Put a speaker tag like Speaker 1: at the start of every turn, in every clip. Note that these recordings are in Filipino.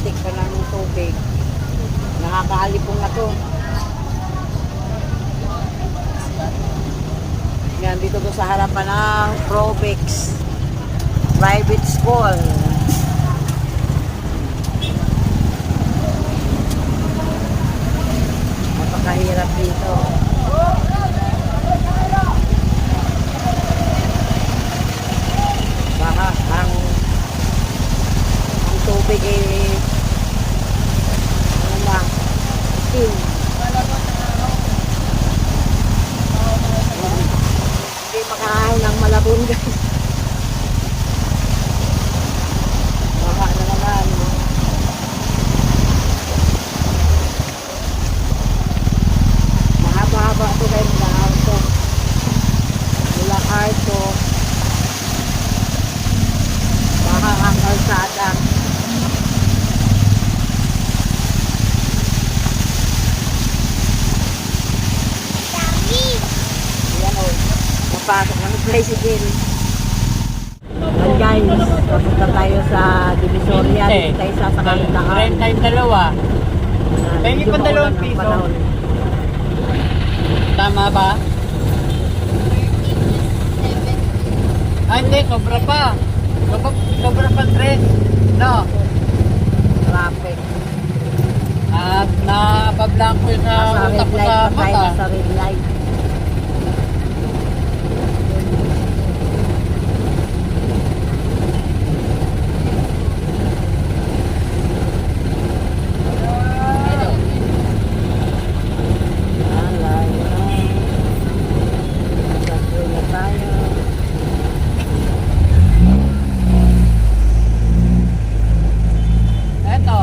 Speaker 1: putik ka ng tubig. Nakakaalipong na to. Yan, dito ko sa harapan ng Probex Private School. Napakahirap dito. Sa Sakalitaan.
Speaker 2: Rent time dalawa. Pengi pa dalawang piso. Tama ba? Ay, hindi. Sobra pa. Sobra, sobra pa tres. No.
Speaker 1: Traffic.
Speaker 2: At napablanko yun sa utak ko sa mata.
Speaker 1: Nasa red light. Alayo na. Nagkakul na tayo.
Speaker 2: Eto.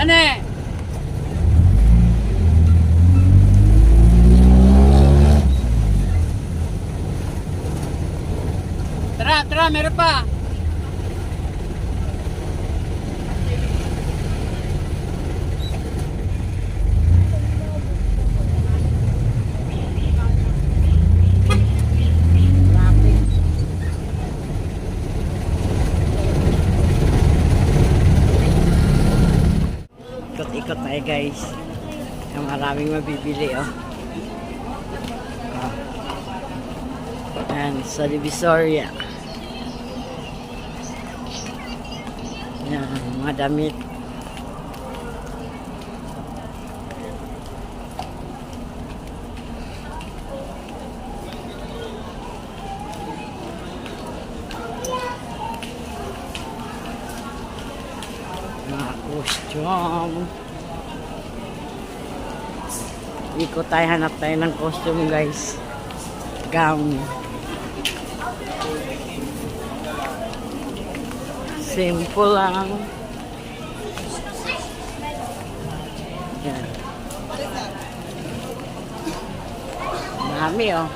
Speaker 2: Ane! Tara, meron pa.
Speaker 1: Ikot-ikot tayo guys. Ang maraming mabibili oh. oh. Yan, sa Divisoria. Yan, mga damit. Mga. Ikot tayo, hanap tayo ng costume guys. Gown. Simple lang. Yan. Marami oh.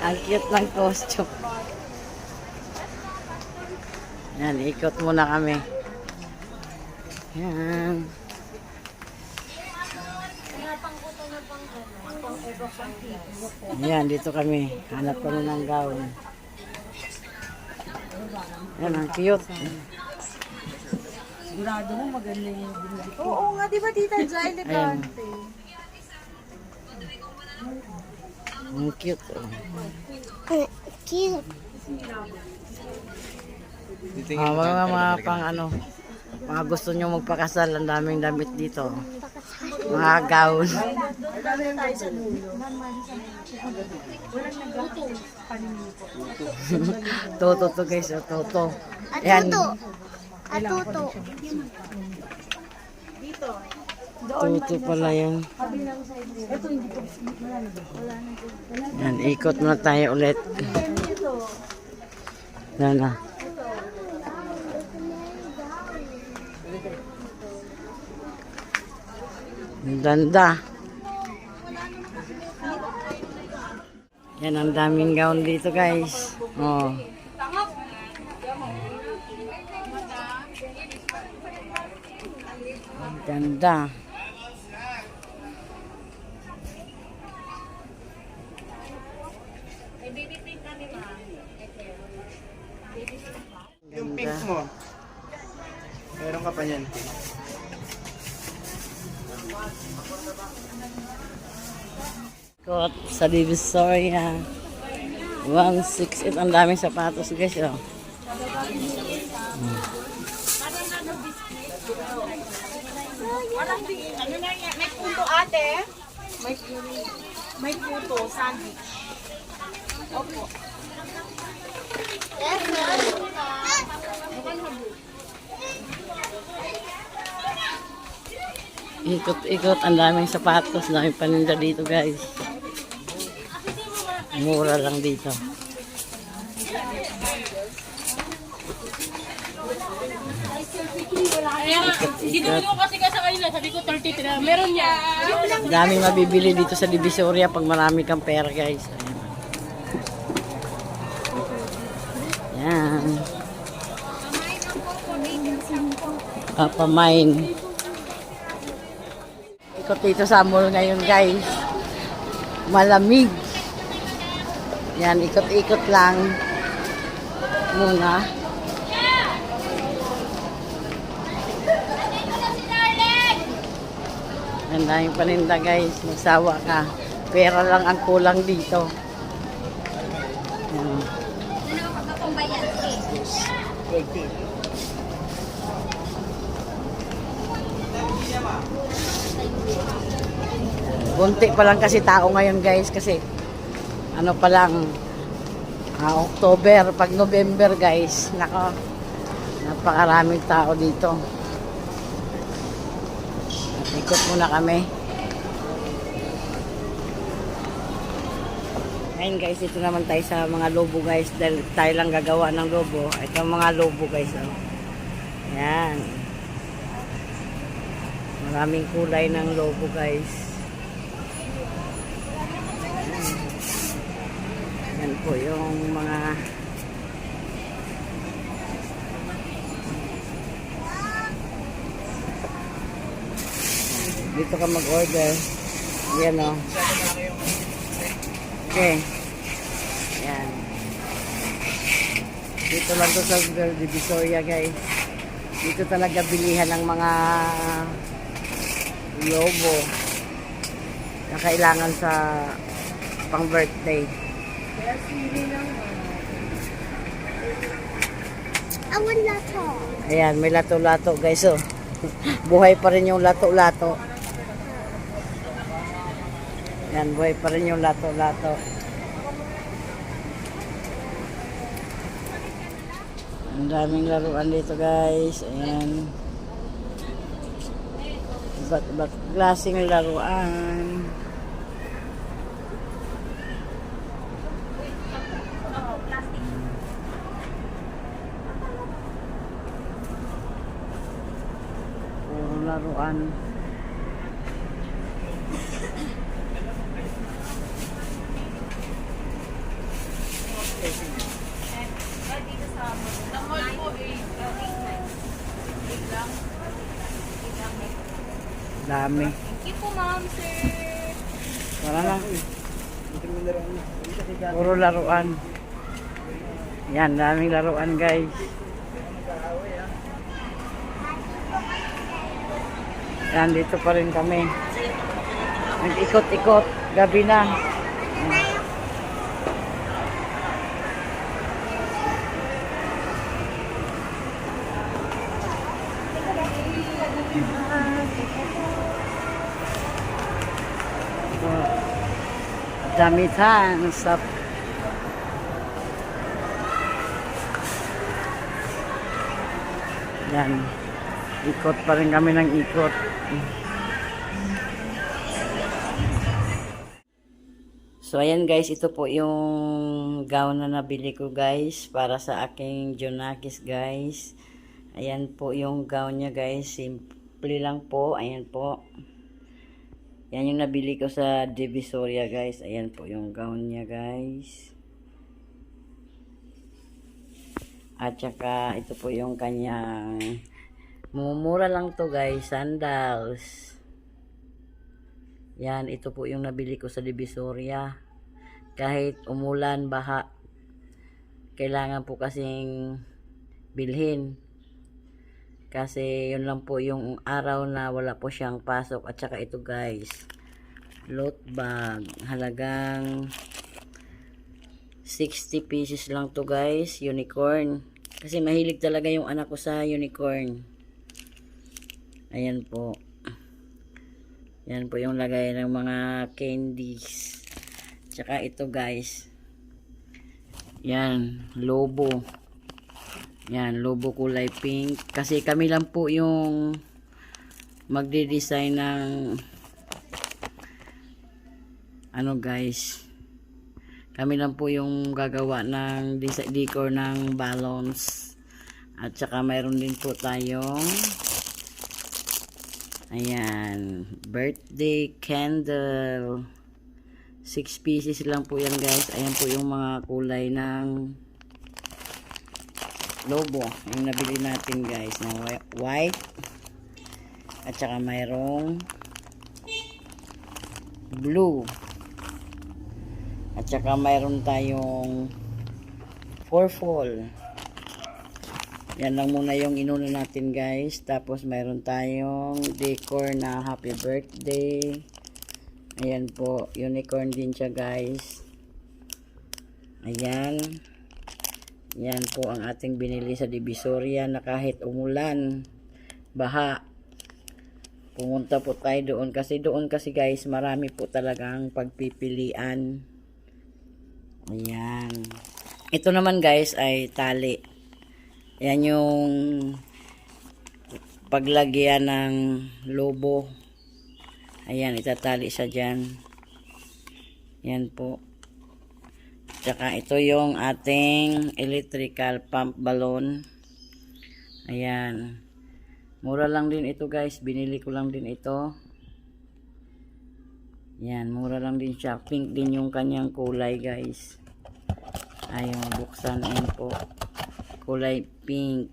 Speaker 1: Ang cute ng costume. Yan, ikot muna kami. Yan. Yan, dito kami. Hanap kami ng gown. Yan, ang cute.
Speaker 3: Sigurado mo maganda yung binili ko. Oo nga, di ba tita Jai?
Speaker 1: Ayan. Ang cute. Oh.
Speaker 4: Cute.
Speaker 1: Ah, mga, mga pang ano, mga gusto nyo magpakasal, ang daming damit dito. Mga gown. Toto to guys, oh, toto.
Speaker 4: Atuto. Atuto.
Speaker 1: Toto pala yan. Yan, ikot muna tayo ulit. Yan na. Ang ganda. Yan ang daming gown dito guys. Oh. Ganda.
Speaker 2: Yung pink mo. Meron ka pa niyan, pink.
Speaker 1: Kot sa Divisoria. 168. Ang daming sapatos guys. Oh.
Speaker 3: Ano na yan? May puto ate. May, may puto, sandwich. Opo.
Speaker 1: Ikot-ikot. Ang daming sapatos. Ang daming paninda dito guys. Mura lang dito. Ikot-ikot.
Speaker 5: Ko kasi ka sa kanila, sabi ko 33 na. Meron niya.
Speaker 1: Daming mabibili dito sa Divisoria pag marami kang pera guys. Ayan. Yan. Papamain. Ikot dito sa mall ngayon guys. Malamig. Yan, ikot-ikot lang. Muna. Ang daming paninda guys. Magsawa ka. Pera lang ang kulang dito. Yan. Bunti pa lang kasi tao ngayon guys kasi ano pa lang ah, October, pag November guys, nako napakaraming tao dito. Ikot muna kami. Ngayon guys, ito naman tayo sa mga lobo guys dahil tayo lang gagawa ng lobo. Ito mga lobo guys. Oh. Yan. Maraming kulay ng lobo guys. Yan po yung mga dito ka mag-order. Yan o. Okay. Yan. Dito lang to sa Divisoria guys. Dito talaga bilihan ng mga lobo na kailangan sa pang birthday.
Speaker 4: Awan na to.
Speaker 1: Ayan, may lato-lato guys oh. buhay pa rin yung lato-lato. Ayan, buhay pa rin yung lato-lato. Ang daming laruan dito guys. Ayan. Iba't iba't klaseng laruan. Puro laruan. Dami.
Speaker 5: Thank you po, ma'am, sir.
Speaker 1: Wala na. Puro laruan. Yan, daming laruan guys. Yan, dito pa rin kami. Nag-ikot-ikot. Gabi na. Damitan sa Yan. Ikot pa rin kami ng ikot. So ayan guys, ito po yung gown na nabili ko guys para sa aking Jonakis guys. Ayan po yung gown niya guys, simple lang po. Ayan po. Yan yung nabili ko sa Divisoria guys. Ayan po yung gown niya guys. At saka ito po yung kanyang mumura lang to guys. Sandals. Yan, ito po yung nabili ko sa Divisoria. Kahit umulan, baha, kailangan po kasing bilhin. Kasi yun lang po yung araw na wala po siyang pasok. At saka ito guys, load bag. Halagang 60 pieces lang to guys, unicorn. Kasi mahilig talaga yung anak ko sa unicorn. Ayan po. Yan po yung lagay ng mga candies. Tsaka ito guys. Yan, lobo. Yan, lobo kulay pink. Kasi kami lang po yung magde-design ng ano guys. Kami lang po yung gagawa ng decor ng balloons. At saka mayroon din po tayong ayan, birthday candle. 6 pieces lang po yan guys. Ayan po yung mga kulay ng lobo. Yung nabili natin guys na whi- white. At saka mayroong blue. At saka mayroon tayong purple. Yan lang muna yung inuna natin guys. Tapos mayroon tayong decor na happy birthday. Ayan po, unicorn din siya guys. Ayan. Yan po ang ating binili sa Divisoria na kahit umulan, baha, pumunta po tayo doon. Kasi doon kasi guys, marami po talagang pagpipilian. Ayan. Ito naman guys ay tali. Yan yung paglagyan ng lobo. Ayan, itatali siya dyan. Yan po. Tsaka ito yung ating electrical pump balloon. Ayan. Mura lang din ito guys. Binili ko lang din ito. Yan, mura lang din siya. Pink din yung kanyang kulay guys. Ayaw mabuksan. Ayan po. Kulay pink.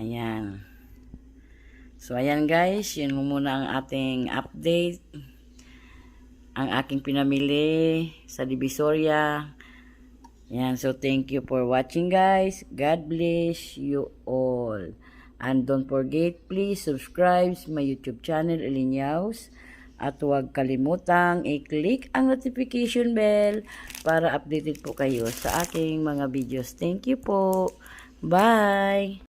Speaker 1: Ayan. So, ayan guys, yun muna ang ating update. Ang aking pinamili sa Divisoria. Ayan, so thank you for watching guys. God bless you all. And don't forget, please subscribe my YouTube channel, Elinyaus. At huwag kalimutang i-click ang notification bell para updated po kayo sa aking mga videos. Thank you po. Bye!